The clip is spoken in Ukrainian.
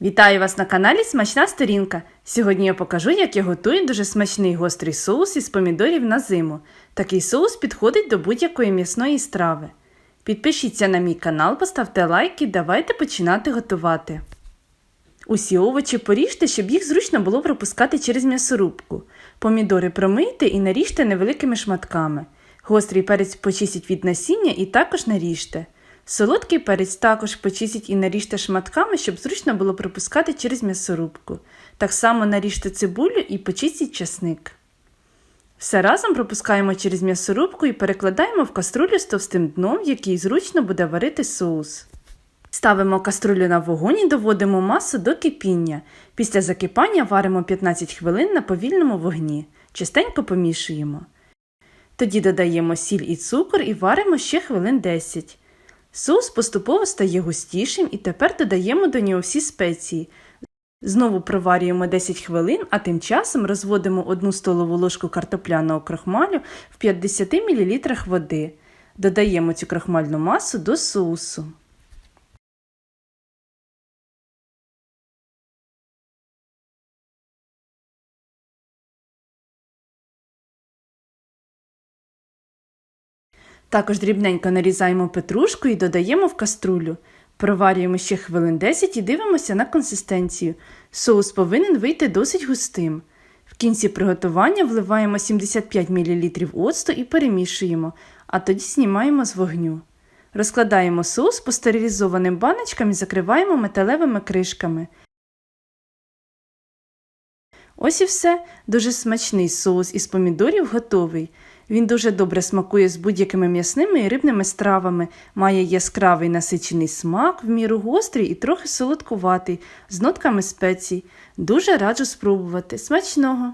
Вітаю вас на каналі Смачна Сторінка. Сьогодні я покажу, як я готую дуже смачний гострий соус із помідорів на зиму. Такий соус підходить до будь-якої м'ясної страви. Підпишіться на мій канал, поставте лайк і давайте починати готувати. Усі овочі поріжте, щоб їх зручно було пропускати через м'ясорубку. Помідори промийте і наріжте невеликими шматками. Гострий перець почистіть від насіння і також наріжте. Солодкий перець також почистіть і наріжте шматками, щоб зручно було пропускати через м'ясорубку. Так само наріжте цибулю і почистіть часник. Все разом пропускаємо через м'ясорубку і перекладаємо в каструлю з товстим дном, в якій зручно буде варити соус. Ставимо каструлю на вогонь і доводимо масу до кипіння. Після закипання варимо 15 хвилин на повільному вогні. Частенько помішуємо. Тоді додаємо сіль і цукор і варимо ще хвилин 10. Соус поступово стає густішим і тепер додаємо до нього всі спеції. Знову проварюємо 10 хвилин, а тим часом розводимо 1 столову ложку картопляного крохмалю в 50 мл води. Додаємо цю крохмальну масу до соусу. Також дрібненько нарізаємо петрушку і додаємо в каструлю. Проварюємо ще хвилин 10 і дивимося на консистенцію. Соус повинен вийти досить густим. В кінці приготування вливаємо 75 мл оцту і перемішуємо, а тоді знімаємо з вогню. Розкладаємо соус по стерилізованим баночкам і закриваємо металевими кришками. Ось і все. Дуже смачний соус із помідорів готовий. Він дуже добре смакує з будь-якими м'ясними і рибними стравами, має яскравий насичений смак, в міру гострий і трохи солодкуватий, з нотками спецій. Дуже раджу спробувати. Смачного!